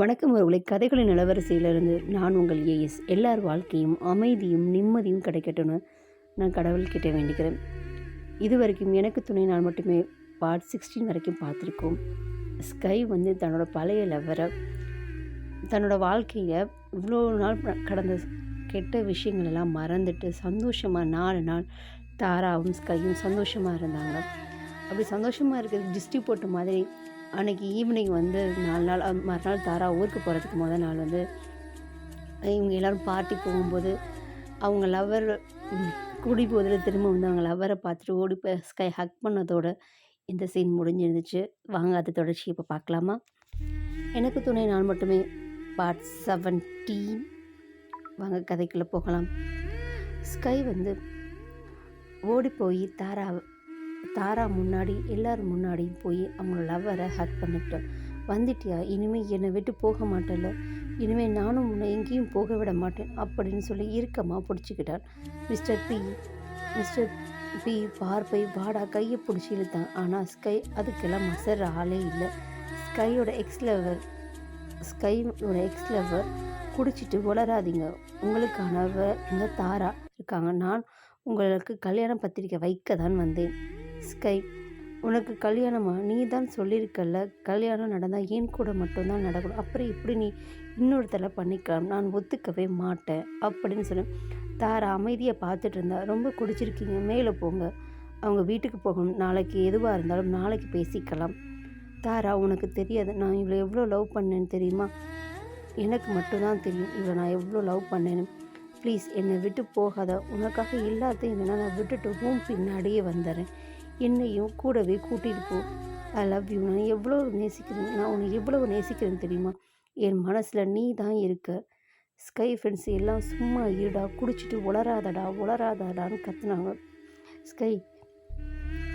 வணக்கம் அவர்களை. கதைகளின் நிலவரிசையிலிருந்து நான் உங்கள் ஏஎஸ் எல்லார் வாழ்க்கையும் அமைதியும் நிம்மதியும் கிடைக்கட்டும்னு நான் கடவுள்கிட்ட வேண்டிக்கிறேன். இது வரைக்கும் எனக்கு துணை நான் மட்டுமே பார்ட் சிக்ஸ்டீன் வரைக்கும் பார்த்துருக்கோம். ஸ்கை வந்து தன்னோட பழைய லவ்வரை தன்னோட வாழ்க்கையில் இவ்வளோ நாள் கடந்த கெட்ட விஷயங்களெல்லாம் மறந்துட்டு சந்தோஷமாக நாலு நாள் தாராவும் ஸ்கையும் சந்தோஷமாக இருந்தாங்க. அப்படி சந்தோஷமாக இருக்கிறது டிஸ்டி போட்ட மாதிரி அன்னைக்கு ஈவினிங் வந்து நாலு நாள் மறுநாள் தாரா ஊருக்கு போகிறதுக்கு முதல் நாள் வந்து இவங்க எல்லோரும் பார்ட்டி போகும்போது அவங்க லவர் குடி போதில் திரும்ப வந்து அவங்க லவ்வரை பார்த்துட்டு ஓடி போய் ஸ்கை ஹக் பண்ணதோட இந்த சீன் முடிஞ்சிருந்துச்சு. வாங்க அது தொடர்ச்சி இப்போ பார்க்கலாமா? எனக்கு துணை நான் மட்டுமே பார்ட் செவன்டீன் வாங்க கதைக்குள்ளே போகலாம். ஸ்கை வந்து ஓடி போய் தாரா தாரா முன்னாடி எல்லார் முன்னாடியும் போய் அவங்க லவ்வரை ஹக் பண்ணிக்கிட்டோம் வந்துட்டியா? இனிமேல் என்னை விட்டு போக மாட்டேல்ல. இனிமேல் நானும் உன்னை எங்கேயும் போக விட மாட்டேன் அப்படின்னு சொல்லி இறுக்கமாக பிடிச்சிக்கிட்டான். மிஸ்டர் பி மிஸ்டர் பி பார்வை வாடா கையை பிடிச்சி இழுத்தான். ஆனால் ஸ்கை அதுக்கெல்லாம் மசர் ஆளே இல்லை. ஸ்கையோட எக்ஸ் லவர் ஸ்கையோட எக்ஸ் லவர் குடிச்சிட்டு உளராதிங்க உங்களுக்கானவ இந்த தாரா இருக்காங்க. நான் உங்களுக்கு கல்யாண பத்திரிக்கை வைக்க தான் வந்தேன். ஸ்கை உனக்கு கல்யாணமா? நீ தான் சொல்லியிருக்கல்ல கல்யாணம் நடந்தால் ஏன் கூட மட்டும்தான் நடக்கணும் அப்புறம் இப்படி நீ இன்னொருத்தரை பண்ணிக்கலாம்? நான் ஒத்துக்கவே மாட்டேன் அப்படின்னு சொல்லி. தாரா அமைதியை பார்த்துட்டு இருந்தா. ரொம்ப குடிச்சிருக்கீங்க மேலே போங்க. அவங்க வீட்டுக்கு போகணும். நாளைக்கு எதுவாக இருந்தாலும் நாளைக்கு பேசிக்கலாம். தாரா உனக்கு தெரியாது. நான் இவ்வளோ எவ்வளோ லவ் பண்ணேன்னு தெரியுமா? எனக்கு மட்டும்தான் தெரியும். இவளை நான் எவ்வளோ லவ் பண்ணேன்னு. ப்ளீஸ் என்னை விட்டு போகாத. உனக்காக எல்லாத்தையும் என்னென்னா நான் விட்டுட்டு ரூம் பின்னாடியே வந்துடுறேன். என்னையும் கூடவே கூட்டிகிட்டு போ. ஐ லவ் யூ நான் எவ்வளோ நேசிக்கிறேன்? நான் உன்னை எவ்வளோ நேசிக்கிறேன் தெரியுமா? என் மனசில் நீ தான் இருக்க. ஸ்கை ஃப்ரெண்ட்ஸ் எல்லாம் சும்மா இருடா குடிச்சிட்டு உளராதடா உளராதடான்னு கத்துனாங்க. ஸ்கை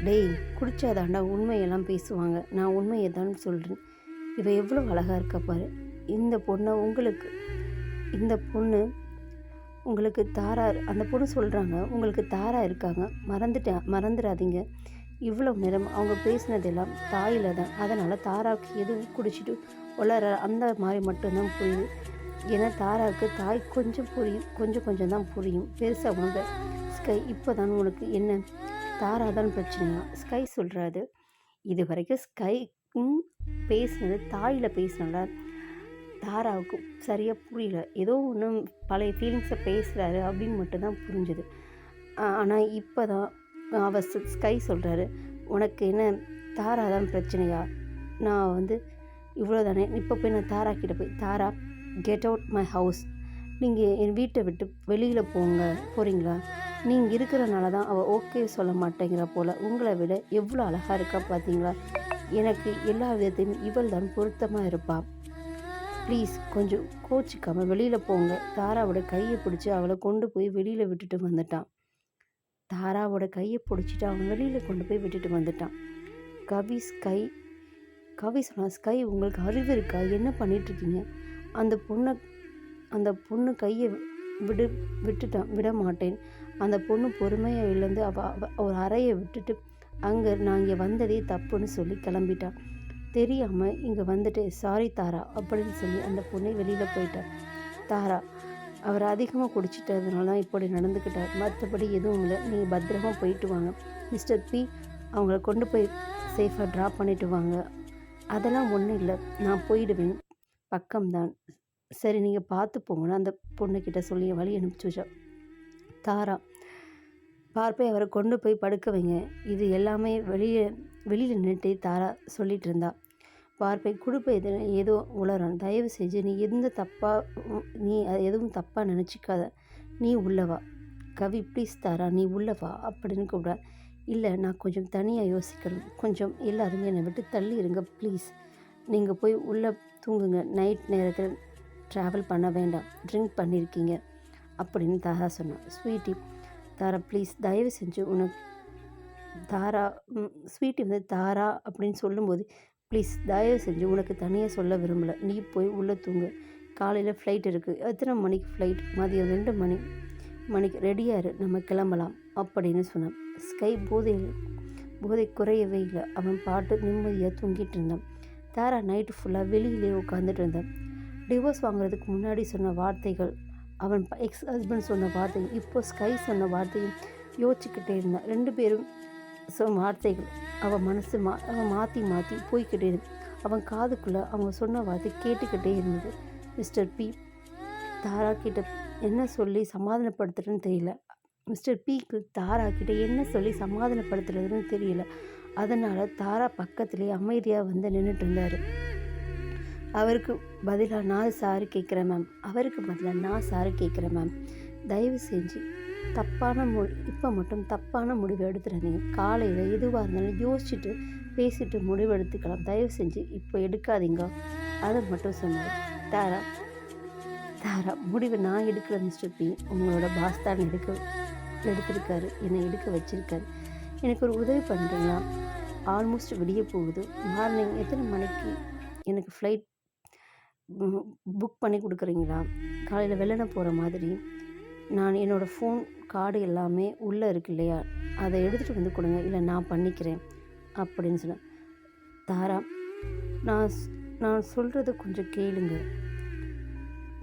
டேய் குடிச்சாதாண்டா உண்மையெல்லாம் பேசுவாங்க. நான் உண்மையை தான் சொல்கிறேன் இவ எவ்வளோ அழகாக இருக்கா பாரு. இந்த பொண்ணை உங்களுக்கு இந்த பொண்ணு உங்களுக்கு தாரா அந்த பொண்ணு சொல்கிறாங்க உங்களுக்கு தாரா இருக்காங்க. மறந்துட்டேன் மறந்துடாதீங்க. இவ்வளோ நேரம் அவங்க பேசினதெல்லாம் தாயில் தான். அதனால் தாராவுக்கு எதுவும் குடிச்சிட்டு வளர அந்த மாதிரி மட்டும்தான் புரியுது. ஏன்னா தாராவுக்கு தாய் கொஞ்சம் புரியும் கொஞ்சம் கொஞ்சம் தான் புரியும். பெருசாக உணர்ந்த ஸ்கை இப்போ தான் உனக்கு என்ன? தாரா தான் பிரச்சனையா? ஸ்கை சொல்கிறாரு இது வரைக்கும் ஸ்கைக்கும் பேசினது தாயில் பேசினால தாராவுக்கு சரியாக புரியல. ஏதோ ஒன்றும் பழைய ஃபீலிங்ஸை பேசுகிறாரு அப்படின்னு மட்டும்தான் புரிஞ்சுது. ஆனால் இப்போ தான் அவர் ஸ்கை சொல்கிறாரு உனக்கு என்ன தாரா தான் பிரச்சனையா? நான் வந்து இவ்வளோ தானே இப்போ போய் நான் தாரா கிட்ட போய் Tara get out my house நீங்கள் என் வீட்டை விட்டு வெளியில் போங்க போகிறீங்களா நீங்கள் இருக்கிறனால தான் அவள் ஓகே சொல்ல மாட்டேங்கிற போல். உங்களை விட எவ்வளோ அழகாக இருக்கா பார்த்தீங்களா எனக்கு எல்லா விதத்தையும் இவள் தான் பொருத்தமாக இருப்பாள் ப்ளீஸ் கொஞ்சம் கோச்சிக்காமல் வெளியில் போங்க. தாராவோட கையை பிடிச்சி அவளை கொண்டு போய் வெளியில் விட்டுட்டு வந்துட்டான். தாராவோட கையை பிடிச்சிட்டு அவன் வெளியில் கொண்டு போய் விட்டுட்டு வந்துட்டான். கவி ஸ்கை கவி சொன்னா ஸ்கை உங்களுக்கு அறிவு இருக்கா? என்ன பண்ணிகிட்ருக்கீங்க அந்த பொண்ணை அந்த பொண்ணு கையை விடு விட்டுட்டான். விட மாட்டேன். அந்த பொண்ணு பொறுமையாக இழந்து அவள் ஒரு அறையை விட்டுட்டு அங்கே நான் இங்கே வந்ததே தப்புன்னு சொல்லி கிளம்பிட்டான் தெரியாமல் இங்கே வந்துட்டு சாரி தாரா அப்படின்னு சொல்லி அந்த பொண்ணை வெளியில் போயிட்டார். தாரா அவர் அதிகமாக குடிச்சிட்டதுனால தான் இப்படி நடந்துக்கிட்டார். மற்றபடி எதுவும் இல்லை. நீங்கள் பத்திரமா போயிட்டு வாங்க. மிஸ்டர் பி அவங்கள கொண்டு போய் சேஃபாக ட்ராப் பண்ணிட்டு வாங்க. அதெல்லாம் ஒன்றும் இல்லை. நான் போயிடுவேன். பக்கம்தான் சரி நீங்கள் பார்த்து போங்கன்னு அந்த பொண்ணுக்கிட்ட சொல்லி வழி அனுப்பிச்சு வச்சா. தாரா பார்ப்பை அவரை கொண்டு போய் படுக்க வைங்க. இது எல்லாமே வெளியே வெளியில் நின்றுட்டு தாரா சொல்லிகிட்டு இருந்தா. பார்ப்பை குடுப்பை எது ஏதோ உளறான் தயவு செஞ்சு நீ எந்த தப்பாக நீ அது எதுவும் தப்பாக நினச்சிக்காத. நீ உள்ளவா கவி ப்ளீஸ் தாரா நீ உள்ளவா அப்படின்னு கூப்பிட இல்லை நான் கொஞ்சம் தனியாக யோசிக்கணும். கொஞ்சம் எல்லாருமே என்னை விட்டு தள்ளி இருங்க ப்ளீஸ் நீங்கள் போய் உள்ளே தூங்குங்க. நைட் நேரத்தில் ட்ராவல் பண்ண வேண்டாம். ட்ரிங்க் பண்ணியிருக்கீங்க அப்படின்னு தாரா சொன்னான் ஸ்வீட்டி தாரா ப்ளீஸ் தயவு செஞ்சு உனக்கு தாரா ஸ்வீட்டி வந்து தாரா அப்படின்னு சொல்லும்போது ப்ளீஸ் தயவு செஞ்சு உனக்கு தனியாக சொல்ல விரும்பலை. நீ போய் உள்ளே தூங்கு. காலையில் ஃப்ளைட் இருக்குது எத்தனை மணிக்கு ஃப்ளைட் மதியம் ரெண்டு மணி. மணிக்கு ரெடியாக இரு. நம்ம கிளம்பலாம் அப்படின்னு சொன்னான். ஸ்கை போதையில் போதை குறையவே இல்லை. அவன் பாட்டு நிம்மதியாக தூங்கிட்டு இருந்தான். தாரா நைட்டு ஃபுல்லாக வெளியிலே உட்காந்துட்டு இருந்தான். டிவோர்ஸ் வாங்குறதுக்கு முன்னாடி சொன்ன வார்த்தைகள் அவன் எக்ஸ் ஹஸ்பண்ட் சொன்ன வார்த்தையும் இப்போ ஸ்கை சொன்ன வார்த்தையும் யோசிச்சுக்கிட்டே இருந்தான். ரெண்டு பேரும் சொ வார்த்தைகள் அவன் மனசு மா அவன் மாற்றி மாற்றி போய்க்கிட்டே இருந்து அவன் காதுக்குள்ளே அவங்க சொன்ன வார்த்தை கேட்டுக்கிட்டே இருந்தது. Mister P. தாரா கிட்ட என்ன சொல்லி சமாதானப்படுத்துறதுன்னு தெரியல. மிஸ்டர் பிக்கு தாரா கிட்ட என்ன சொல்லி சமாதானப்படுத்துறதுன்னு தெரியல. அதனால் தாரா பக்கத்துலேயே அமைதியாக வந்து நின்றுட்டு இருந்தார். அவருக்கு பதிலாக நான் சாரு கேட்குறேன் மேம். அவருக்கு பதிலாக நான் சாரு கேட்குறேன் மேம். தயவு செஞ்சு தப்பான மு இப்போ மட்டும் தப்பான முடிவு எடுத்துடாதீங்க. காலையில் எதுவாக இருந்தாலும் யோசிச்சுட்டு பேசிட்டு முடிவு எடுத்துக்கலாம். தயவு செஞ்சு இப்போ எடுக்காதீங்க. அதை மட்டும் சொன்னார் தாரா தாரா முடிவு நான் எடுக்கிற மிஸ்டர் பி. உங்களோட பாஸ் தான் எடுக்க எடுத்திருக்காரு. என்னை எடுக்க வச்சிருக்காரு. எனக்கு ஒரு உதவி பண்ணுறீங்களா ஆல்மோஸ்ட் விடிய போகுது. மார்னிங் எத்தனை மணிக்கு எனக்கு ஃப்ளைட் புக் பண்ணி கொடுக்குறீங்களா? காலையில் வெள்ளனை போகிற மாதிரி. நான் என்னோடய ஃபோன் கார்டு எல்லாமே உள்ளே இருக்கு இல்லையா? அதை எடுத்துகிட்டு வந்து கொடுங்க. இல்லை நான் பண்ணிக்கிறேன் அப்படின்னு சொன்னேன் தாரா நான் நான் சொல்கிறத கொஞ்சம் கேளுங்க.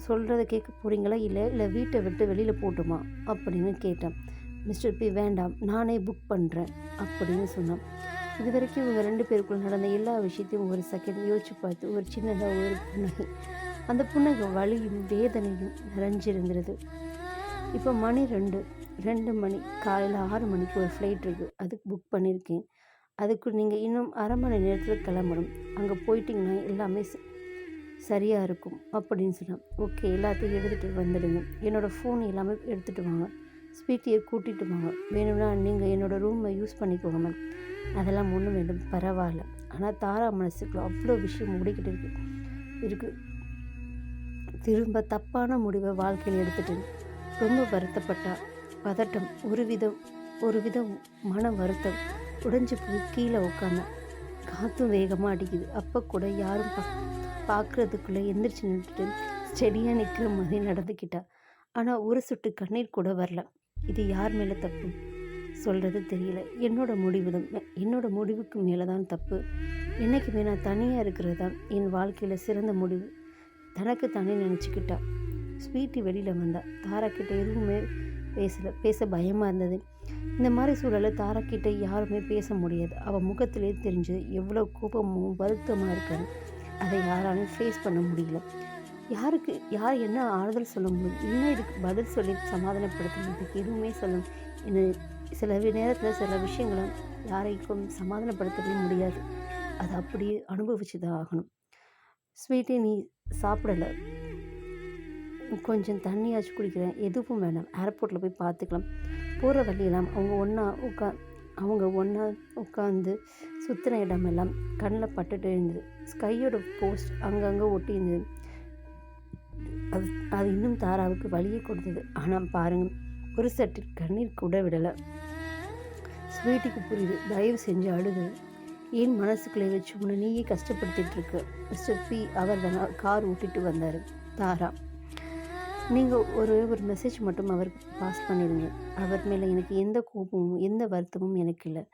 சொல்கிறத கேட்க போகிறீங்களா இல்லை இல்லை வீட்டை விட்டு வெளியில் போட்டுமா? அப்படின்னு கேட்டேன். மிஸ்டர் பி வேண்டாம் நானே புக் பண்ணுறேன் அப்படின்னு சொன்னான். இது வரைக்கும் இவங்க ரெண்டு பேருக்குள்ள நடந்த எல்லா விஷயத்தையும் ஒரு செகண்ட் யோசிச்சு பார்த்து ஒரு சின்னதாக ஒரு புன்னகை. அந்த புன்னகை வலியும் வேதனையும் நிறைஞ்சிருந்தது. இப்போ மணி ரெண்டு ரெண்டு மணி காலையில் ஆறு மணிக்கு ஒரு ஃப்ளைட் இருக்குது அதுக்கு புக் பண்ணியிருக்கேன் அதுக்கு நீங்கள் இன்னும் அரை மணி நேரத்தில் கிளம்பணும். அங்கே போயிட்டிங்கன்னா எல்லாமே சரியாக இருக்கும் அப்படின்னு சொன்னால் ஓகே எல்லாத்தையும் எடுத்துகிட்டு வந்துடுங்க. என்னோடய ஃபோன் எல்லாமே எடுத்துகிட்டு வாங்க. ஸ்பீட்டியை கூட்டிகிட்டு வாங்க. வேணும்னா நீங்கள் என்னோடய ரூமை யூஸ் பண்ணிக்கோங்க மேம் அதெல்லாம் ஒன்றும் வேண்டும். பரவாயில்ல. ஆனால் தாரா மனசுக்குள்ள அவ்வளோ விஷயம் முடிக்கிட்டு இருக்கு. இருக்குது திரும்ப தப்பான முடிவை வாழ்க்கையில் எடுத்துகிட்டு ரொம்ப வருத்தப்பட்டா. பதட்டம் ஒரு விதம் ஒரு விதம் மன வருத்தம். உடைஞ்சு போய் கீழே உட்காந்தேன் காற்றும் வேகமாக அடிக்குது. அப்போ கூட யாரும் பா பார்க்குறதுக்குள்ளே எந்திரிச்சு நின்றுட்டு ஸ்டெடியாக நிற்கிற மாதிரி நடந்துக்கிட்டா. ஆனால் ஒரு சொட்டு கண்ணீர் கூட வரல. இது யார் மேலே தப்பு? சொல்கிறது தெரியல. என்னோட முடிவு தான். என்னோட முடிவுக்கு மேலே தான் தப்பு. என்றைக்குமே நான் தனியாக இருக்கிறது தான் என் வாழ்க்கையில் சிறந்த முடிவு. தனக்கு தானே நினச்சிக்கிட்டா. ஸ்வீட்டி வெளியில் வந்தா. தாராக்கிட்ட எதுவுமே பேசலை பேச பயமாக இருந்தது. இந்த மாதிரி சூழலில் தாராக்கிட்ட யாருமே பேச முடியாது. அவள் முகத்திலே தெரிஞ்சது எவ்வளோ கோபமும் வருத்தமாக இருக்காது. அதை யாராலும் ஃபேஸ் பண்ண முடியல. யாருக்கு யார் என்ன ஆறுதல் சொல்ல முடியும்? என்ன இதுக்கு பதில் சொல்லி சமாதானப்படுத்துறதுக்கு எதுவுமே சொல்ல என்ன சில நேரத்தில் சில விஷயங்களை யாரைக்கும் சமாதானப்படுத்தவே முடியாது. அதை அப்படியே அனுபவிச்சு தான் ஆகணும். ஸ்வீட்டை நீ சாப்பிடலை. கொஞ்சம் தண்ணியாச்சும் குடிக்கிறேன். எதுவும் வேணாம். ஏர்போர்ட்டில் போய் பார்த்துக்கலாம். போகிற வழியெல்லாம் அவங்க ஒன்றா உட்கா அவங்க ஒன்றா உட்காந்து சுற்றின இடமெல்லாம் கண்ணில் பட்டுட்டு இருந்தது ஸ்கையோட போஸ்ட் அங்கங்கே ஒட்டி இருந்தது அது அது இன்னும் தாராவுக்கு வழியை கொடுத்தது. ஆனால் பாருங்கள் ஒரு சட்டு கண்ணீர் கூட விடலை. ஸ்வீட்டுக்கு புரியுது. தயவு செஞ்சு அழுது. ஏன் மனசுக்குள்ளே வச்சு உன்னை நீயே கஷ்டப்படுத்திட்டு மிஸ்டர் பி அவர் தான் கார் ஓட்டிட்டு வந்தார். தாரா. நீங்கள் ஒரு ஒரு மெசேஜ் மட்டும் அவருக்கு பாஸ் பண்ணிடுங்க. அவர் மேலே எனக்கு எந்த கோபமும் எந்த வருத்தமும் எனக்கு இல்லை.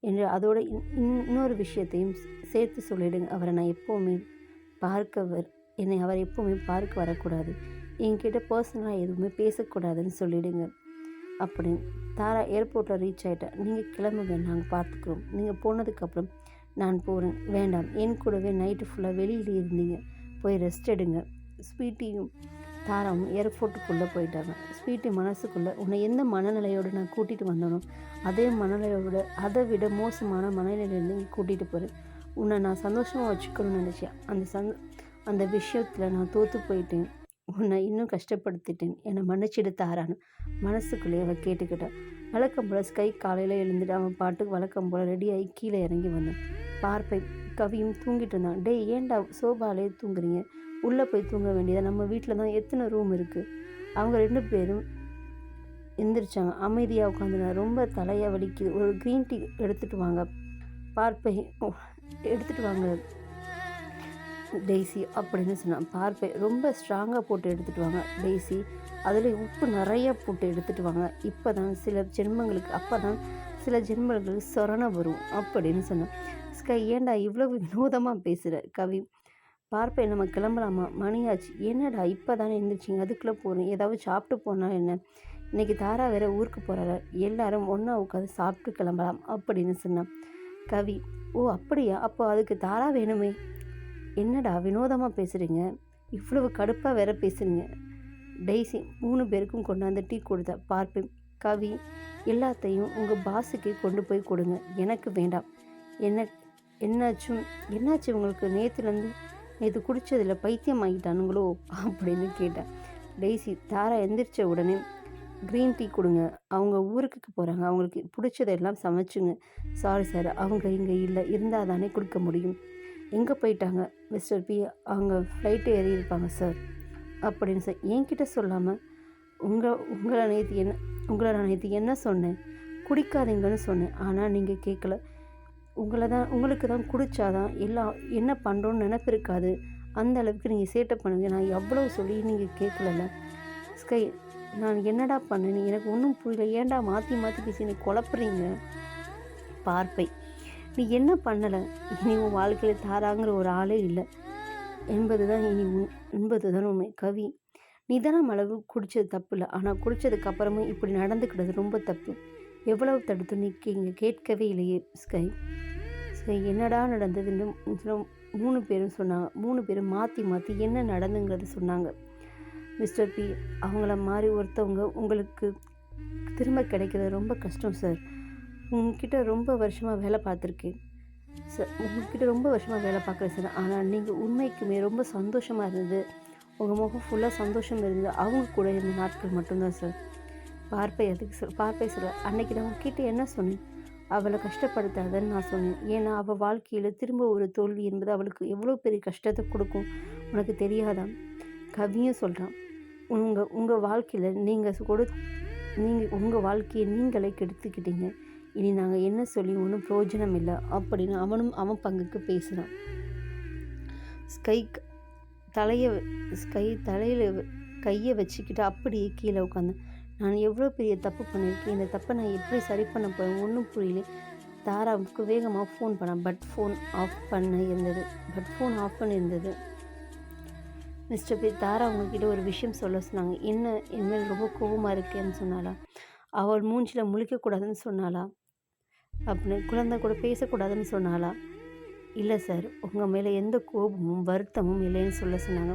என்று அதோட இன்- இன்- இன்னொரு விஷயத்தையும் சேர்த்து சொல்லிடுங்க. அவரை நான் எப்போவுமே பார்க்க வர் என்னை அவர் எப்போவுமே பார்க்க வரக்கூடாது. என்கிட்ட பர்சனலாக எதுவுமே பேசக்கூடாதுன்னு சொல்லிடுங்க. அப்படின்னு தாரா ஏர்போர்ட்டில் ரீச் ஆகிட்டா நீங்கள் கிளம்புங்க நாங்கள் பார்த்துக்குறோம் நீங்கள் போனதுக்கப்புறம் நான் போகிறேன் வேண்டாம். என் கூடவே நைட்டு ஃபுல்லாக வெளியில் இருந்தீங்க. போய் ரெஸ்ட் எடுங்க. ஸ்வீட்டியும் தாராவும் ஏர்போர்ட்டுக்குள்ளே போயிட்டாங்க. ஸ்வீட்டு மனசுக்குள்ளே உன்னை எந்த மனநிலையோடு நான் கூட்டிகிட்டு வந்தனோ அதே மனநிலையோட அதை விட மோசமான மனநிலையிலேருந்து இங்கே கூட்டிகிட்டு போகிறேன் உன்னை நான் சந்தோஷமாக வச்சுக்கணும்னு நினச்சேன் அந்த சந் அந்த விஷயத்தில் நான் தோற்று போயிட்டேன். உன்னை இன்னும் கஷ்டப்படுத்திட்டேன். என்னை மன்னிச்சிடு தாரான்னு மனசுக்குள்ளேயே அவள் கேட்டுக்கிட்டான் வழக்கம் போல் ஸ்கை காலையில் எழுந்துட்டு அவன் பாட்டுக்கு வழக்கம் போல் ரெடியாகி கீழே இறங்கி வந்தான். பார்ப்பை கவியும் தூங்கிட்டு இருந்தான். டேய் ஏன்டா சோபாலே தூங்குறீங்க? உள்ளே போய் தூங்க வேண்டியதாக நம்ம வீட்டில் தான் எத்தனை ரூம் இருக்குது அவங்க ரெண்டு பேரும் எந்திரிச்சாங்க. அமைதியாக உட்காந்துருந்தாங்க. ரொம்ப தலையாக வலிக்குது. ஒரு க்ரீன் டீ எடுத்துகிட்டு வாங்க. பார்ப்பை எடுத்துகிட்டு வாங்க. டெய்ஸி அப்படின்னு சொன்னான். பார்ப்பை ரொம்ப ஸ்ட்ராங்காக போட்டு எடுத்துகிட்டு வாங்க. டெய்ஸி அதில் உப்பு நிறையா போட்டு எடுத்துகிட்டு வாங்க. இப்போ தான் சில ஜென்மங்களுக்கு அப்போ தான் சில ஜென்மங்களுக்கு சொரணை வரும் அப்படின்னு சொன்னான். ஸ்கை ஏன்டா இவ்வளவு வினோதமாக பேசுகிற கவி பார்ப்பேன் நம்ம கிளம்பலாமா? மணியாச்சு. என்னடா இப்போ தானே எழுந்திரிச்சிங்க அதுக்குள்ளே போகிறேன் ஏதாவது சாப்பிட்டு போனால் என்ன? இன்னைக்கு தாரா வேற ஊருக்கு போகிறாரு எல்லாரும் ஒன்றா உட்காந்து சாப்பிட்டு கிளம்பலாம் அப்படின்னு சொன்னான். கவி ஓ அப்படியா? அப்போ அதுக்கு தாரா வேணுமே. என்னடா வினோதமாக பேசுகிறீங்க இவ்வளவு கடுப்பாக வேற பேசுகிறீங்க டெய்ஸி மூணு பேருக்கும் கொண்டாந்து டீ கொடுத்தா பார்ப்பேன். கவி எல்லாத்தையும் உங்கள் பாஸுக்கே கொண்டு போய் கொடுங்க. எனக்கு வேண்டாம். என்ன என்னாச்சும் என்னாச்சு உங்களுக்கு நேற்றுலேருந்து நேற்று குடித்ததில் பைத்தியம் ஆகிட்டானுங்களோ அப்படின்னு கேட்டேன். டெய்ஸி தாரா எந்திரிச்ச உடனே க்ரீன் டீ கொடுங்க. அவங்க ஊருக்கு போகிறாங்க அவங்களுக்கு பிடிச்சதெல்லாம் சமைச்சுங்க. சாரி சார் அவங்க இங்கே இல்லை. இருந்தால் தானே கொடுக்க முடியும். எங்கே போயிட்டாங்க? மிஸ்டர் பி அவங்க ஃப்ளைட்டு ஏறி இருப்பாங்க சார் அப்படின்னு சார் என்கிட்ட சொல்லாமல் உங்கள் உங்களை நேற்று என்ன உங்களை நான் நேற்று என்ன சொன்னேன்? குடிக்காதீங்கன்னு சொன்னேன். ஆனால் நீங்கள் கேட்கல உங்களை தான் உங்களுக்கு தான் குடித்தாதான் எல்லாம் என்ன பண்ணுறோன்னு நினப்பு இருக்காது அந்த அளவுக்கு நீங்கள் சேட்டை பண்ணுங்க. நான் எவ்வளோ சொல்லி நீங்கள் கேட்கலல்ல. ஸ்கை நான் என்னடா பண்ணேன் எனக்கு ஒன்றும் புரியல. ஏன்டா மாற்றி மாற்றி பேசி நீ குழப்புறீங்க? பார்ப்பை. நீ என்ன பண்ணலை? இனி உன் வாழ்க்கையில் தாராங்கிற ஒரு ஆளே இல்லை. என்பது தான் இனி உண் என்பது தான் உண்மை. கவி நிதானம் அளவு குடித்தது தப்பு இல்லை ஆனால் குடித்ததுக்கு அப்புறமும் இப்படி நடந்துக்கிட்டது ரொம்ப தப்பு. எவ்வளவு தடுத்து நிற்கீங்க கேட்கவே இல்லையே ஸ்கை. என்னடா நடந்ததுன்னு மூணு பேரும் சொன்னாங்க. மூணு பேரும் மாற்றி மாற்றி என்ன நடந்துங்கிறத சொன்னாங்க. மிஸ்டர் பி அவங்கள மாதிரி ஒருத்தவங்க உங்களுக்கு திரும்ப கிடைக்கிறது ரொம்ப கஷ்டம் சார் உங்ககிட்ட ரொம்ப வருஷமாக வேலை பார்த்துருக்கேன் சார் உங்ககிட்ட ரொம்ப வருஷமாக வேலை பார்க்குறேன் சார் ஆனால் நீங்கள் உண்மைக்குமே ரொம்ப சந்தோஷமாக இருந்தது. உங்கள் முகம் ஃபுல்லாக சந்தோஷம் இருந்தது. அவங்க கூட இருந்த நாட்கள் மட்டும்தான் சார் பார்ப்பை அதுக்கு சொல் பார்ப்பை சொல்ல அன்னைக்கு நான் உங்ககிட்ட என்ன சொன்னேன்? அவளை கஷ்டப்படுத்தாதன்னு நான் சொன்னேன். ஏன்னா அவள் வாழ்க்கையில் திரும்ப ஒரு தோல்வி என்பது அவளுக்கு எவ்வளோ பெரிய கஷ்டத்தை கொடுக்கும் உனக்கு தெரியாதான் கவியும் சொல்கிறான் உங்கள் உங்கள் வாழ்க்கையில் நீங்கள் கொடு நீங்கள் உங்கள் வாழ்க்கையை நீங்களே கெடுத்துக்கிட்டீங்க. இனி நாங்கள் என்ன சொல்லி ஒன்றும் பிரயோஜனம் இல்லை அப்படின்னு அவனும் அவன் பங்குக்கு பேசுகிறான் ஸ்கை தலையை ஸ்கை தலையில் கையை வச்சுக்கிட்டு அப்படியே கீழே உட்காந்து நான் எவ்வளோ பெரிய தப்பு பண்ணியிருக்கேன்? இந்த தப்பை நான் எப்படி சரி பண்ண போகிறேன் ஒன்றும் புரியல. தாராவுக்கு வேகமாக ஃபோன் பண்ணேன் பட் ஃபோன் ஆஃப் பண்ண இருந்தது. பட் ஃபோன் ஆஃப் பண்ணியிருந்தது. மிஸ்டர் பி தாரா அவங்கக்கிட்ட ஒரு விஷயம் சொல்ல சொன்னாங்க. என்ன? என் மேல் ரொம்ப கோபமாக இருக்கேன்னு சொன்னாலா அவள் மூஞ்சில் முழிக்கக்கூடாதுன்னு சொன்னாலா அப்படின்னு குழந்தை கூட பேசக்கூடாதுன்னு சொன்னாலா இல்லை சார் உங்கள் மேலே எந்த கோபமும் வருத்தமும் இல்லைன்னு சொல்ல சொன்னாங்க.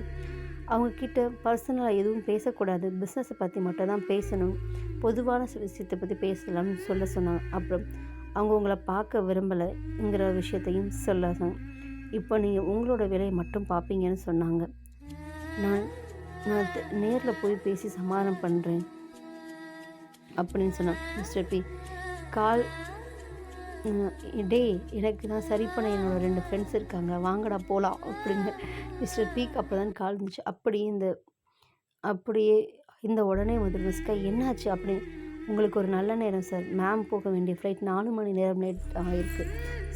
அவங்கக்கிட்ட பர்சனலாக எதுவும் பேசக்கூடாது. பிஸ்னஸை பற்றி மட்டும் தான் பேசணும். பொதுவான விஷயத்தை பற்றி பேசலாம்னு சொல்ல சொன்னாங்க. அப்புறம் அவங்க உங்களை பார்க்க விரும்பலைங்கிற விஷயத்தையும் சொல்ல இப்போ நீங்கள் உங்களோட விலையை மட்டும் பார்ப்பீங்கன்னு சொன்னாங்க. நான் நான் நேரில் போய் பேசி சமாதானம் பண்ணுறேன் அப்படின்னு சொன்னான். மிஸ்டர் பி கால் டே எனக்கு தான் சரி பண்ண என்னோடய ரெண்டு ஃப்ரெண்ட்ஸ் இருக்காங்க. வாங்கடா போகலாம் அப்படின்னு மிஸ்டர் பீக் அப்போ தான் கால் இருந்துச்சு அப்படியே இந்த அப்படியே இந்த உடனே வந்துடும் ஸ்கை என்னாச்சு? அப்படி உங்களுக்கு ஒரு நல்ல நேரம் சார் மேம் போக வேண்டிய ஃப்ளைட் நாலு மணி நேரம் லேட் ஆகிருக்கு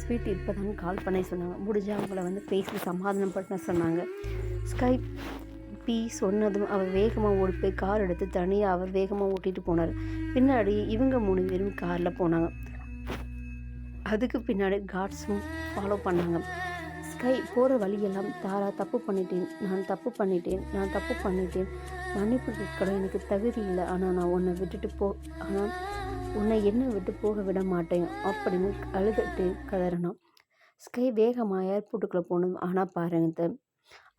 ஸ்வீட் இப்போ தான் கால் பண்ண சொன்னாங்க. முடிஞ்சா அவங்கள வந்து பேசி சமாதானம் பண்ண சொன்னாங்க ஸ்கை பி சொன்னதும் அவர் வேகமாக ஓடி போய் கார் எடுத்து தனியாக அவர் வேகமாக ஓட்டிகிட்டு போனார். பின்னாடி இவங்க மூணு பேரும் காரில் போனாங்க. அதுக்கு பின்னாடி காட்ஸும் ஃபாலோ பண்ணாங்க. ஸ்கை போகிற வழியெல்லாம் தாரா தப்பு பண்ணிட்டேன் நான் தப்பு பண்ணிட்டேன் நான் தப்பு பண்ணிட்டேன். மன்னிப்பு கேட்கல எனக்கு தகுதி இல்லை. ஆனால் நான் உன்னை விட்டுட்டு போ ஆனால் உன்னை என்ன விட்டு போக விட மாட்டேன் அப்படின்னு அழுதுட்டு கதறணும். ஸ்கை வேகமாக ஏர்போர்ட்டுக்குள்ளே போனதும் ஆனால் பாருங்க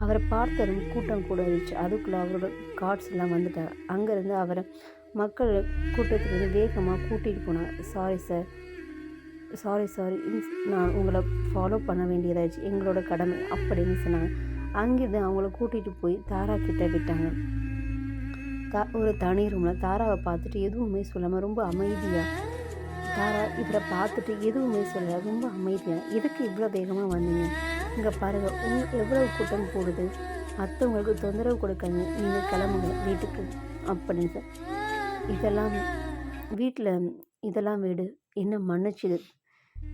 அவரை பார்த்ததும் கூட்டம் கூட இருந்துச்சு. அதுக்குள்ளே அவரோட கார்ட்ஸ் எல்லாம் வந்துட்டார் அங்கேருந்து அவரை மக்கள் கூட்டத்துலேருந்து வேகமாக கூட்டிகிட்டு போனார் சாரி சார் சாரி சாரி நான் உங்களை ஃபாலோ பண்ண வேண்டியதாச்சு எங்களோட கடமை அப்படின்னு சொன்னாங்க. அங்கேருந்து அவங்கள கூட்டிகிட்டு போய் தாரா கிட்ட விட்டாங்க. தா ஒரு தனி ரூமில் தாராவை பார்த்துட்டு எதுவுமே சொல்லாமல் ரொம்ப அமைதியாக தாரா இவரை பார்த்துட்டு எதுவுமே சொல்லல. ரொம்ப அமைதியாக எதுக்கு இவ்வளோ வேகமாக வந்தீங்க? இங்கே பாருங்கள் உங்க எவ்வளோ கூட்டம் போடுது மற்றவங்களுக்கு தொந்தரவு கொடுக்காங்க நீங்கள் கிளம்புங்க வீட்டுக்கு அப்படின்னு சார் இதெல்லாம் வீட்டில் இதெல்லாம் வீடு. என்ன மன்னிச்சுது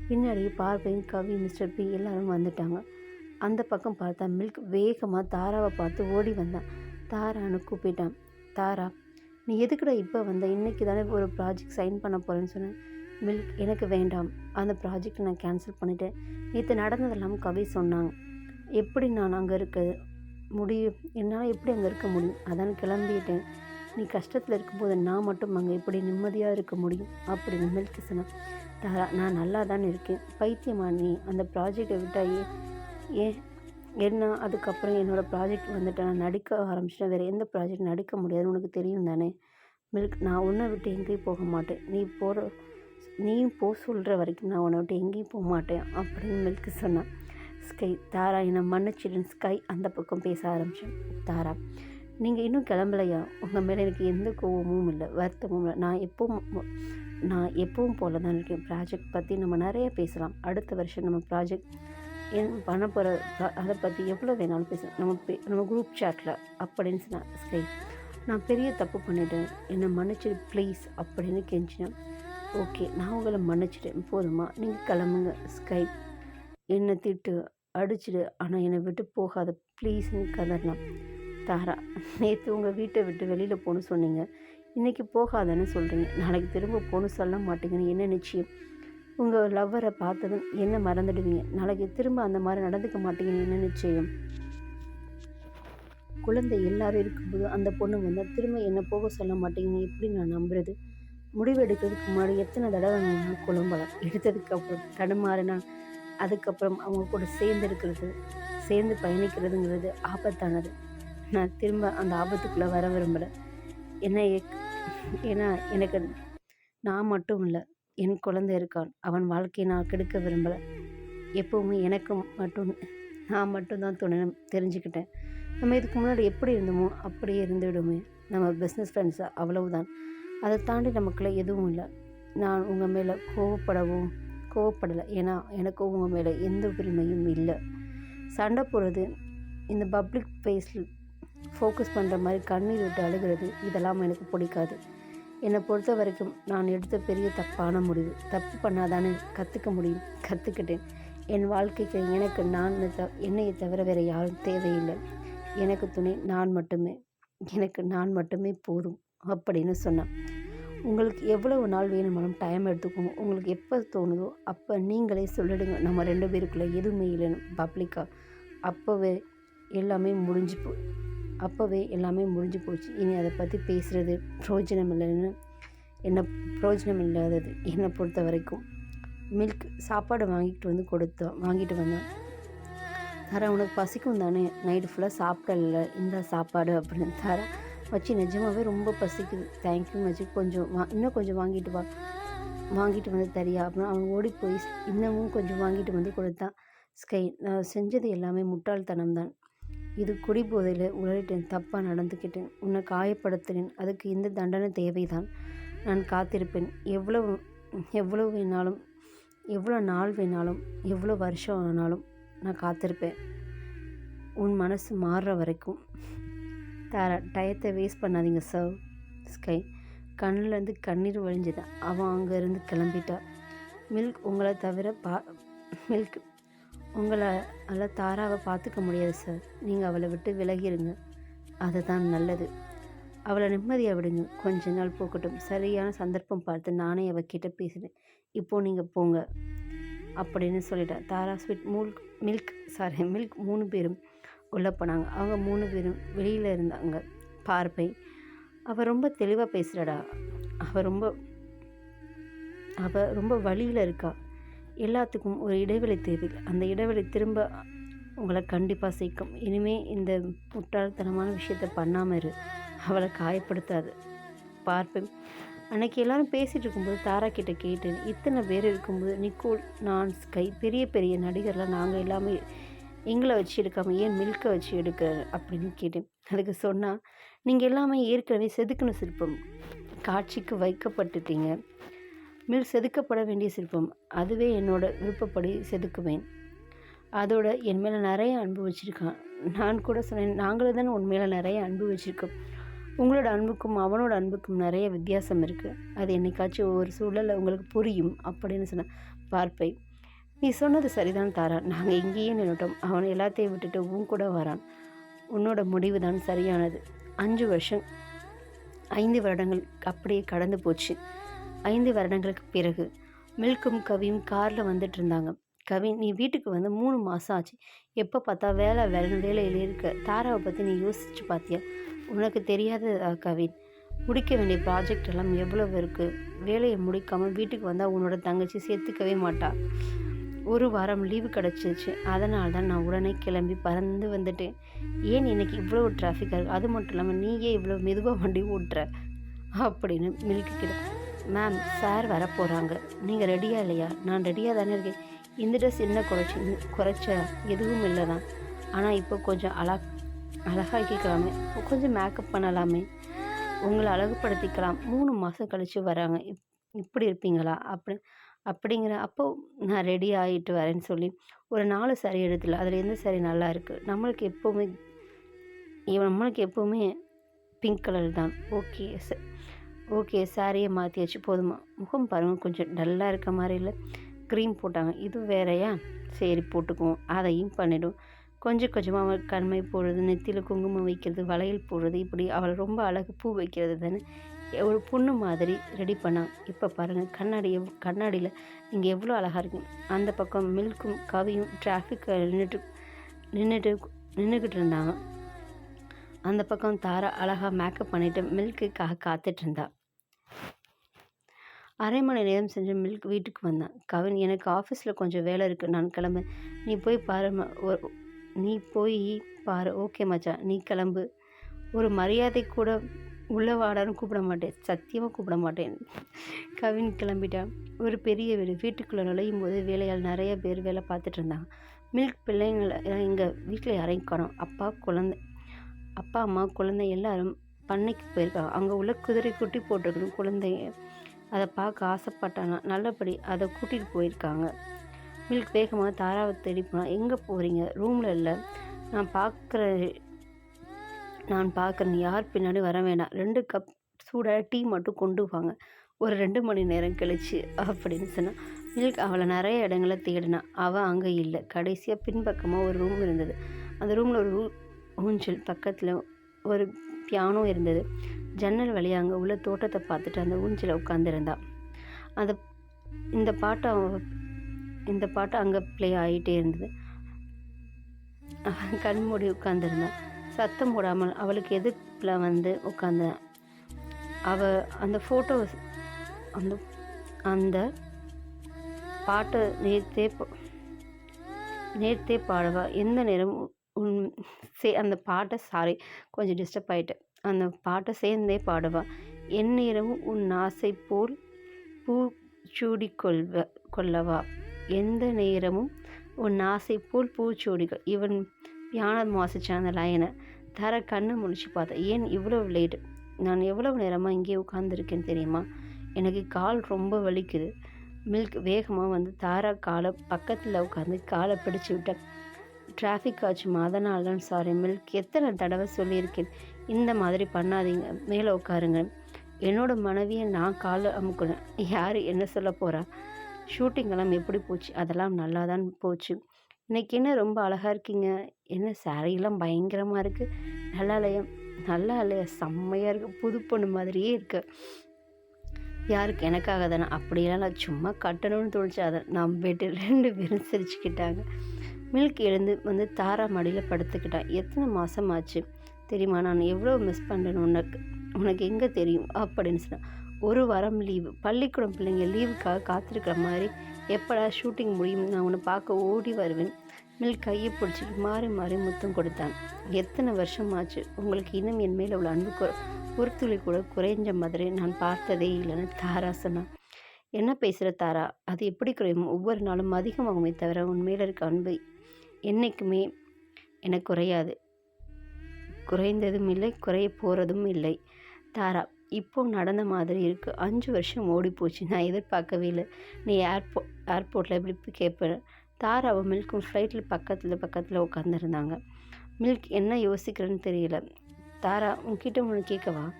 பின்னாடி பார்வையும் கவி மிஸ்டர் பி எல்லாரும் வந்துட்டாங்க. அந்த பக்கம் பார்த்தா மில்க் வேகமாக தாராவை பார்த்து ஓடி வந்தான் தாரான்னு கூப்பிட்டான். தாரா நீ எதுக்குடா இப்போ வந்த? இன்னைக்கு தானே ஒரு ப்ராஜெக்ட் சைன் பண்ண போகிறேன்னு சொன்னேன் மில்க் எனக்கு வேண்டாம். அந்த ப்ராஜெக்ட் நான் கேன்சல் பண்ணிட்டேன். நேற்று நடந்ததெல்லாம் கவி சொன்னாங்க. எப்படி நான் அங்கே இருக்க முடியும்? என்னால் எப்படி அங்கே இருக்க முடியும்? அதான் கிளம்பிட்டேன். நீ கஷ்டத்தில் இருக்கும்போது நான் மட்டும் அங்கே எப்படி நிம்மதியாக இருக்க முடியும்? அப்படின்னு மில்க் சொன்னான். நான் நல்லா தான் இருக்கேன் பைத்தியமா நீ அந்த ப்ராஜெக்டை விட்டாயே ஏன் என்ன? அதுக்கப்புறம் என்னோடய ப்ராஜெக்ட் வந்துட்டு நான் நடிக்க ஆரம்பிச்சிட்டேன். வேறு எந்த ப்ராஜெக்ட் நடிக்க முடியாதுன்னு உனக்கு தெரியும் தானே? மில்க் நான் உன்னை விட்டு எங்கேயும் போக மாட்டேன். நீ போகிற நீயும் போ சொல்கிற வரைக்கும் நான் உன்னை விட்டு எங்கேயும் போக மாட்டேன் அப்படின்னு மில்க் சொன்னான். ஸ்கை தாரா என்னை மன்னிச்சிடுன்னு ஸ்கை அந்த பக்கம் பேச ஆரம்பித்தேன் தாரா நீங்கள் இன்னும் கிளம்பலையா? உங்கள் மேலே எனக்கு எந்த கோவமும் இல்லை வருத்தமும் இல்லை. நான் எப்பவும் நான் எப்பவும் போல தான் இருக்கேன். ப்ராஜெக்ட் பற்றி நம்ம நிறைய பேசலாம். அடுத்த வருஷம் நம்ம ப்ராஜெக்ட் என் பண்ண போகிற அதை பற்றி எவ்வளோ வேணாலும் பேசலாம். நம்ம பே நம்ம குரூப் சாட்டில் அப்படின்னு சொன்னேன் ஸ்கை நான் பெரிய தப்பு பண்ணிட்டேன். என்னை மன்னிச்சிடு ப்ளீஸ் அப்படின்னு கெஞ்சினேன். ஓகே நான் உங்களை மன்னிச்சிட்டேன். போதுமா? நீங்கள் கிளம்புங்க ஸ்கை என்னை திட்டு அடிச்சிடு. ஆனால் என்னை விட்டு போகாத. ப்ளீஸ்னு கதறலாம். தாரா நேற்று உங்கள் வீட்டை விட்டு வெளியில் போகணும் சொன்னீங்க. இன்றைக்கி போகாதன்னு சொல்கிறீங்க நாளைக்கு திரும்ப போகணும் சொல்ல மாட்டேங்கன்னு என்ன நிச்சயம்? உங்கள் லவ்வரை பார்த்ததும் என்ன மறந்துடுவீங்க? நாளைக்கு திரும்ப அந்த மாதிரி நடந்துக்க மாட்டேங்கன்னு என்ன நிச்சயம்? குழந்தை எல்லாரும் இருக்கும்போது அந்த பொண்ணு வந்தால் திரும்ப என்ன போக சொல்ல மாட்டீங்கன்னு எப்படி நான் நம்புறது? முடிவு எடுக்கிறதுக்கு முன்னாடி எத்தனை தடவை நான் குழம்பலாம் எடுத்ததுக்கு அப்புறம் தடுமாறினா அதுக்கப்புறம் அவங்க கூட சேர்ந்து இருக்கிறது சேர்ந்து பயணிக்கிறதுங்கிறது ஆபத்தானது. நான் திரும்ப அந்த ஆபத்துக்குள்ளே வர விரும்பலை. என்ன ஏன்னா எனக்கு நான் மட்டும் இல்லை என் குழந்தை இருக்கான் அவன் வாழ்க்கையை நான் கெடுக்க விரும்பலை. எப்போவுமே எனக்கு மட்டும் நான் மட்டும்தான் துணை தெரிஞ்சுக்கிட்டேன். நம்ம இதுக்கு முன்னாடி எப்படி இருந்தோமோ அப்படியே இருந்துவிடுமே. நம்ம பிஸ்னஸ் ஃப்ரெண்ட்ஸாக அவ்வளவுதான். அதை தாண்டி நமக்குள்ளே எதுவும் இல்லை. நான் உங்கள் மேலே கோவப்படவும் கோவப்படலை. ஏன்னா எனக்கும் உங்கள் மேலே எந்த உரிமையும் இல்லை. சண்டை போடுறது இந்த பப்ளிக் பிளேஸில் ஃபோக்கஸ் பண்ணுற மாதிரி கண்ணீர் விட்டு அழுகிறது. இதெல்லாம் எனக்கு பிடிக்காது. என்னை பொறுத்த வரைக்கும் நான் எடுத்த பெரிய தப்பான முடிவு. தப்பு பண்ணாதானே கற்றுக்க முடியும். கற்றுக்கிட்டேன் என் வாழ்க்கைக்கு எனக்கு நான் த என்னையை தவிர வேறு யாரும் தேவையில்லை. எனக்கு துணை நான் மட்டுமே. எனக்கு நான் மட்டுமே போதும் அப்படின்னு சொன்னேன். உங்களுக்கு எவ்வளவு நாள் வேணுமானாலும் டைம் எடுத்துக்கோங்க. உங்களுக்கு எப்போ தோணுதோ அப்போ நீங்களே சொல்லிடுங்க. நம்ம ரெண்டு பேருக்குள்ளே எதுவுமே இல்லைன்னு. பப்ளிக்காக அப்போவே எல்லாமே முடிஞ்சு போ அப்போவே எல்லாமே முடிஞ்சு போச்சு. இனி அதை பற்றி பேசுகிறது பிரயோஜனம் இல்லைன்னு என்ன பிரயோஜனம் இல்லாதது என்னை பொறுத்த வரைக்கும். மில்க் சாப்பாடு வாங்கிட்டு வந்து கொடுத்தோம் வாங்கிட்டு வந்தோம் தர உனக்கு பசிக்கும் தானே? நைட்டு ஃபுல்லாக சாப்பிடல இந்த சாப்பாடு அப்படின்னு தர. வச்சு நிஜமாகவே ரொம்ப பசிக்குது. தேங்க்யூ மச்சி. கொஞ்சம் வா இன்னும் கொஞ்சம் வாங்கிட்டு வா. வாங்கிட்டு வந்து தரியா அப்படின்னு அவன் ஓடி போய் இன்னமும் கொஞ்சம் வாங்கிட்டு வந்து கொடுத்தான் ஸ்கை நான் செஞ்சது எல்லாமே முட்டாள்தனம் தான் இது குடிபோதையில் உளறிட்டேன் தப்பாக நடந்துக்கிட்டேன் உன்னை காயப்படுத்தினேன். அதுக்கு இந்த தண்டனை தேவைதான். நான் காத்திருப்பேன். எவ்வளவு எவ்வளவு வேணாலும் எவ்வளோ நாள் வேணாலும் எவ்வளோ வருஷம் ஆனாலும் நான் காத்திருப்பேன். உன் மனசு மாறுற வரைக்கும். தாரா டயத்தை வேஸ்ட் பண்ணாதீங்க சார் ஸ்கை கண்ணிலேருந்து கண்ணீர் வழிஞ்சது. அவன் அங்கேருந்து கிளம்பிட்டா. மில்க் உங்களை தவிர பா மில்க் உங்களை அல்ல தாராவை பார்த்துக்க முடியாது சார் நீங்கள் அவளை விட்டு விலகிருங்க. அதுதான் நல்லது. அவளை நிம்மதியாக விடுங்க. கொஞ்ச நாள் போகட்டும். சரியான சந்தர்ப்பம் பார்த்து நானே அவகிட்ட பேசுகிறேன் இப்போ நீங்கள் போங்க. அப்படின்னு சொல்லிட்டா. Tara sweet milk milk sorry milk மூணு பேரும் உள்ளே போனாங்க. அவங்க மூணு பேரும் வெளியில் இருந்தாங்க. பார்வை. அவள் ரொம்ப தெளிவாக பேசுகிறடா அவள் ரொம்ப அவள் ரொம்ப வழியில் இருக்கா. எல்லாத்துக்கும் ஒரு இடைவெளி தேவை. அந்த இடைவெளி திரும்ப உங்களை கண்டிப்பாக சேர்க்கும் இனிமே இந்த முட்டாள்தனமான விஷயத்த பண்ணாமல் இரு. அவளை காயப்படுத்தாது. பார்ப்பேன் அன்றைக்கி எல்லோரும் பேசிகிட்டு இருக்கும்போது தாரா கிட்டே கேட்டேன். இத்தனை பேர் இருக்கும்போது நிக்கோல் நான் ஸ்கை பெரிய பெரிய நடிகர்லாம் நாங்கள் எல்லாமே எங்களை வச்சு எடுக்காமல் ஏன் மில்கை வச்சு எடுக்க அப்படின்னு கேட்டேன். அதுக்கு சொன்னால் நீங்கள் எல்லாமே ஏற்கனவே செதுக்கின சிற்பம். காட்சிக்கு வைக்கப்பட்டுட்டீங்க. மில் செதுக்கப்பட வேண்டிய சிற்பம். அதுவே என்னோட விருப்பப்படி செதுக்குவேன். அதோட என் மேலே நிறைய அன்பு வச்சுருக்கான் நான் கூட சொன்னேன் நாங்களும் தானே உன் மேலே நிறைய அன்பு வச்சுருக்கோம். உங்களோட அன்புக்கும் அவனோட அன்புக்கும் நிறைய வித்தியாசம் இருக்குது அது என்னைக்காச்சும் ஒவ்வொரு சூழலில் உங்களுக்கு புரியும் அப்படின்னு சொன்னேன் பார்ப்பை. நீ சொன்னது சரிதான் தாரா. நாங்கள் இங்கேயே நின்றுட்டோம் அவன் எல்லாத்தையும் விட்டுட்டு உன் கூட வரான். உன்னோட முடிவு தான் சரியானது. அஞ்சு வருஷம் ஐந்து வருடங்கள் அப்படியே கடந்து போச்சு. ஐந்து வருடங்களுக்கு பிறகு மில்கும் கவியும் காரில் வந்துட்டு இருந்தாங்க கவின் நீ வீட்டுக்கு வந்து மூணு மாதம் ஆச்சு. எப்போ பார்த்தா வேலை வேலை வேலையில் இருக்க. தாராவை பற்றி நீ யோசிச்சு பார்த்தியா உனக்கு தெரியாததா கவின் முடிக்க வேண்டிய ப்ராஜெக்ட் எல்லாம் எவ்வளவு இருக்குது வேலையை முடிக்காமல் வீட்டுக்கு வந்தால் உன்னோட தங்கச்சி சேர்த்துக்கவே மாட்டா. ஒரு வாரம் லீவு கிடச்சிச்சு அதனால தான் நான் உடனே கிளம்பி பறந்து வந்துட்டேன். ஏன் இன்னைக்கு இவ்வளோ டிராஃபிக்காக இருக்குது அது மட்டும் இல்லாமல் நீயே இவ்வளோ மெதுவாக வண்டி ஓட்டுற? அப்படின்னு மில்க்கு கிட்ட மேம் சார் வர போகிறாங்க நீங்கள் ரெடியாக இல்லையா? நான் ரெடியாக தானே இருக்கேன். இந்த ட்ரெஸ் என்ன குறைச்சி குறைச்ச எதுவும் இல்லை தான் ஆனால் இப்போ கொஞ்சம் அழ அழகாக்கிக்கலாமே. கொஞ்சம் மேக்கப் பண்ணலாமே. உங்களை அழகுபடுத்திக்கலாம். மூணு மாதம் கழித்து வராங்க. இப் இப்படி இருப்பீங்களா? அப்படி அப்படிங்கிற அப்போ நான் ரெடி ஆகிட்டு வரேன்னு சொல்லி ஒரு நாலு சரி எடுத்துல அதில் எந்த சரி நல்லா இருக்குது நம்மளுக்கு எப்போவுமே நம்மளுக்கு எப்போவுமே பிங்க் கலர் தான். ஓகே சார் ஓகே சாரியை மாற்றியாச்சு போதுமா? முகம் பாருங்கள் கொஞ்சம் டல்லாக இருக்க மாதிரி இல்லை. க்ரீம் போட்டாங்க. இது வேறையா? சரி போட்டுக்குவோம். அதையும் பண்ணிவிடும் கொஞ்சம் கொஞ்சமாக அவள் கண்மை போடுறது நெத்தியில் குங்குமம் வைக்கிறது வளையல் போடுறது இப்படி அவளை ரொம்ப அழகு பூ வைக்கிறது தானே? ஒரு பொண்ணு மாதிரி ரெடி பண்ணாங்க இப்போ பாருங்கள் கண்ணாடி எவ் கண்ணாடியில் நீங்கள் எவ்வளோ அழகாக இருக்கும் அந்த பக்கம் மில்க்கும் கவியும் டிராஃபிக்கில் நின்றுட்டு நின்றுட்டு நின்றுக்கிட்டு இருந்தாங்க. அந்த பக்கம் தாரா அழகாக மேக்கப் பண்ணிவிட்டு மில்க்குக்காக காத்துட்ருந்தா. அரை மணி நேரம் செஞ்சு மில்க் வீட்டுக்கு வந்தான். கவின் எனக்கு ஆஃபீஸில் கொஞ்சம் வேலை இருக்குது நான் கிளம்பு. நீ போய் பாரு ஒரு- நீ போய் பாரு. ஓகே மச்சான். நீ கிளம்பு. ஒரு மரியாதை கூட உள்ளே வாடான்னு கூப்பிட மாட்டேன். சத்தியமாக கூப்பிட மாட்டேன். கவின் கிளம்பிட்டான் ஒரு பெரிய வீடு. வீட்டுக்குள்ளே நுழையும் போது வேலையால் நிறைய பேர் வேலை பார்த்துட்டு இருந்தாங்க மில்க் பிள்ளைங்களை எங்கள் வீட்டில் யாரையும் அப்பா குழந்தை அப்பா அம்மா குழந்தை எல்லாரும் பண்ணைக்கு போயிருக்காங்க. அங்கே உள்ள குதிரை குட்டி போட்டிருக்கணும் குழந்தைய அதை பார்க்க ஆசைப்பட்டானா நல்லபடி அதை கூட்டிகிட்டு போயிருக்காங்க. மில்க் வேகமாக தாராவை தேடி போனால் எங்கே போகிறீங்க ரூமில் இல்லை. நான் பார்க்குற நான் பார்க்குறேன் யார் பின்னாடி வர வேண்டாம் ரெண்டு கப் சூடாக டீ மட்டும் கொண்டு வாங்க. ஒரு ரெண்டு மணி நேரம் கழிச்சு அப்படின்னு சொன்னால் மில்க் அவளை நிறைய இடங்களை தேடினா. அவள் அங்கே இல்லை. கடைசியாக பின்பக்கமாக ஒரு ரூம் இருந்தது. அந்த ரூமில் ஒரு ஊஞ்சல் பக்கத்தில் ஒரு பியானோ இருந்தது. ஜன்னல் வழியாக அங்கே உள்ள தோட்டத்தை பார்த்துட்டு அந்த ஊஞ்சலில் உட்காந்துருந்தா அந்த இந்த பாட்டு அவ இந்த பாட்டு அங்கே ப்ளே ஆகிட்டே இருந்தது. அவன் கண் மூடி உட்காந்துருந்தான் சத்தம் போடாமல் அவளுக்கு எதிர்ப்பில் வந்து உட்காந்த அவ அந்த ஃபோட்டோ அந்த அந்த பாட்டை நேர்த்தே நேர்த்தே பாடுவா? எந்த நேரம் சே அந்த பாட்டை சாரி கொஞ்சம் டிஸ்டர்ப் ஆகிட்டேன் அந்த பாட்டை சேர்ந்தே பாடுவான் என் நேரமும் உன் ஆசை போல் பூ சூடி கொள்வ கொள்ளவா. எந்த நேரமும் உன் ஆசை போல் பூச்சூடிகள் இவன் பியானம் வாசித்தான் அந்த லைனை தர கண்ணை முடிச்சு பார்த்தேன் ஏன் இவ்வளோ லேட் நான் எவ்வளவு நேரமாக இங்கே உட்காந்துருக்கேன்னு தெரியுமா? எனக்கு கால் ரொம்ப வலிக்குது. மில்க் வேகமாக வந்து தாரா காலை பக்கத்தில் உட்காந்து காலை பிடிச்சு விட்டேன் டிராஃபிக் ஆச்சுமா அதனால தான் சாரி மில்க் எத்தனை தடவை சொல்லியிருக்கேன். இந்த மாதிரி பண்ணாதீங்க. மேலே உட்காருங்க. என்னோடய மனைவியை நான் காலை அமுக்கணும் யார் என்ன சொல்ல போகிறா ஷூட்டிங்கெல்லாம் எப்படி போச்சு? அதெல்லாம் நல்லா தான் போச்சு. இன்னைக்கு என்ன ரொம்ப அழகாக இருக்கீங்க? என்ன சாரியெல்லாம் பயங்கரமாக இருக்குது நல்லா இல்லையா? நல்லா இல்லையா? செம்மையாக இருக்குது புது பொண்ணு மாதிரியே இருக்கு. யாருக்கு? எனக்காக தானே. அப்படியெல்லாம் நான் சும்மா கட்டணும்னு தோணுச்சு. அதை நம்ம வீட்டில் ரெண்டு பேரும் சிரிச்சுக்கிட்டாங்க. மில்க் எழுந்து வந்து தாரா மடியில் படுத்துக்கிட்டான் எத்தனை மாதம் ஆச்சு தெரியுமா நான் எவ்வளோ மிஸ் பண்ணுறேன்னு உனக்கு உனக்கு எங்கே தெரியும்? அப்படின்னு சொன்னான் ஒரு வாரம் லீவு பள்ளிக்கூடம் பிள்ளைங்க லீவுக்காக காத்திருக்கிற மாதிரி எப்படா ஷூட்டிங் முடியும்? நான் உன்னை பார்க்க ஓடி வருவேன். மில்க் கையை பிடிச்சிட்டு மாறி மாறி முத்தம் கொடுத்தான். எத்தனை வருஷம் ஆச்சு உங்களுக்கு இன்னும் என் மேலே உள்ள அன்பு ஒரு துளி கூட குறைஞ்ச மாதிரி நான் பார்த்ததே இல்லைன்னு தாரா சொன்னான் என்ன பேசுகிற தாரா? அது எப்படி குறையும்? ஒவ்வொரு நாளும் அதிகமாகுமே தவிர உன் மேலே இருக்க அன்பு என்றைக்குமே எனக்கு குறையாது. குறைந்ததும் இல்லை குறைய போகிறதும் இல்லை. தாரா இப்போ நடந்த மாதிரி இருக்குது அஞ்சு வருஷம் ஓடி போச்சு நான் எதிர்பார்க்கவே இல்லை. நீ ஏர்போ ஏர்போர்ட்டில் எப்படி கேட்பேன் தாராவும் மில்க்கும் ஃப்ளைட்டில் பக்கத்தில் பக்கத்தில் உட்காந்துருந்தாங்க மில்க் என்ன யோசிக்கிறேன்னு தெரியல. தாரா உன்கிட்ட ஒன்று கேட்கவா?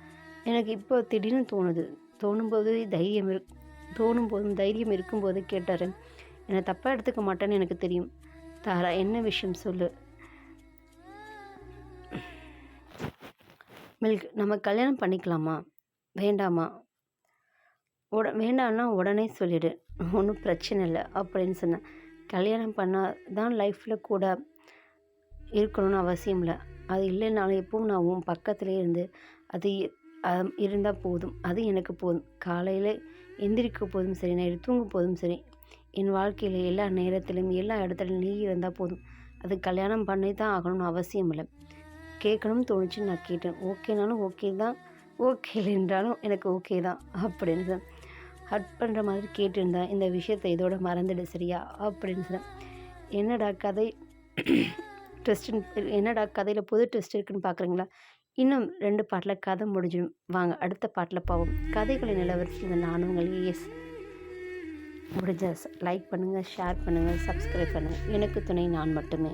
எனக்கு இப்போ திடீர்னு தோணுது. தோணும்போது தைரியம் இரு தோணும் போதும் தைரியம் இருக்கும்போது கேட்டார். என்னை தப்பாக எடுத்துக்க மாட்டேன்னு எனக்கு தெரியும். தாரா என்ன விஷயம் சொல்லு? மில்க் நம்ம கல்யாணம் பண்ணிக்கலாமா? வேண்டாமா? உட வேண்டாம்னா உடனே சொல்லிடு. ஒன்றும் பிரச்சனை இல்லை அப்படின்னு சொன்னேன் கல்யாணம் பண்ணால் தான் லைஃப்பில் கூட இருக்கணும்னு அவசியம் இல்லை. அது இல்லைனாலும் எப்பவும் நான் உன் பக்கத்துலேயே இருந்து அது இருந்தால் போதும். அது எனக்கு போதும். காலையில் எந்திரிக்க போதும் சரி நைட்டு தூங்கும் போதும் சரி என் வாழ்க்கையில் எல்லா நேரத்திலும் எல்லா இடத்துலையும் நீ இருந்தால் போதும். அது கல்யாணம் பண்ணி தான் ஆகணும்னு அவசியம் இல்லை. கேட்கணும்னு தோணுச்சு நான் கேட்டேன். ஓகேனாலும் ஓகே தான். ஓகே இல்லைன்றாலும் எனக்கு ஓகே தான் அப்படின்னு சொன்னேன். ஹட் பண்ணுற மாதிரி கேட்டிருந்தேன் இந்த விஷயத்தை இதோட மறந்துடு சரியா? அப்படின்னு சொன்னேன். என்னடா கதை? ட்விஸ்ட் என்னடா கதையில் புது ட்விஸ்ட் இருக்குன்னு பார்க்குறீங்களா இன்னும் ரெண்டு பாட்டில் கதை முடிஞ்சிடும். வாங்க அடுத்த பாட்டில் போவோம். கதைகளின் நிலவரிசையில் நானும் உங்கள் எஸ் முடிஞ்ச லைக் பண்ணுங்கள் ஷேர் பண்ணுங்கள் சப்ஸ்கிரைப் பண்ணுங்கள் எனக்கு துணை நான் மட்டுமே.